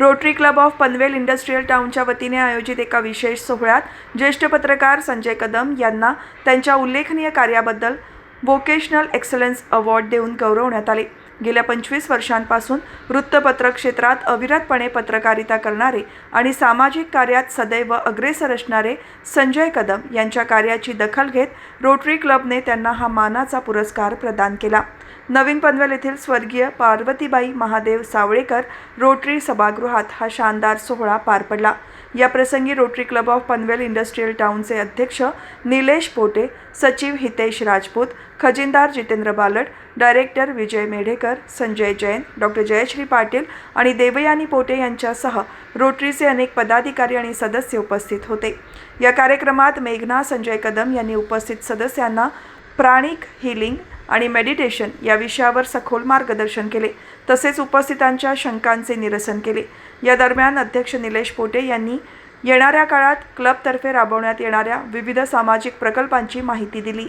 Rotary Club of Panvel Industrial टाउनच्या वतीने आयोजित एका विशेष सोहळ्यात ज्येष्ठ पत्रकार संजय कदम यांना त्यांच्या उल्लेखनीय कार्याबद्दल व्होकेशनल एक्सलन्स अवॉर्ड देऊन गौरवण्यात आले. गेल्या पंचवीस वर्षांपासून वृत्तपत्र क्षेत्रात अविरतपणे पत्रकारिता करणारे आणि सामाजिक कार्यात सदैव अग्रेसर असणारे संजय कदम यांच्या कार्याची दखल घेत रोटरी क्लबने त्यांना हा मानाचा पुरस्कार प्रदान केला. नवीन पनवेल येथील स्वर्गीय पार्वतीबाई महादेव सावळेकर रोटरी सभागृहात हा शानदार सोहळा पार पडला. या प्रसंगी Rotary Club of Panvel Industrial टाउनचे अध्यक्ष निलेश पोटे सचिव हितेश राजपूत खजिनदार जितेंद्र बालट डायरेक्टर विजय मेढेकर संजय जैन डॉक्टर जयश्री पाटील आणि देवयानी पोटे यांच्यासह रोटरीचे अनेक पदाधिकारी आणि सदस्य उपस्थित होते. या कार्यक्रमात मेघना संजय कदम यांनी उपस्थित सदस्यांना प्राणिक हिलिंग आणि मेडिटेशन या विषयावर सखोल मार्गदर्शन केले. तसेच उपस्थितांच्या शंकांचे निरसन केले. या दरम्यान अध्यक्ष निलेश पोटे यांनी येणाऱ्या काळात क्लबतर्फे राबवण्यात येणाऱ्या विविध सामाजिक प्रकल्पांची माहिती दिली.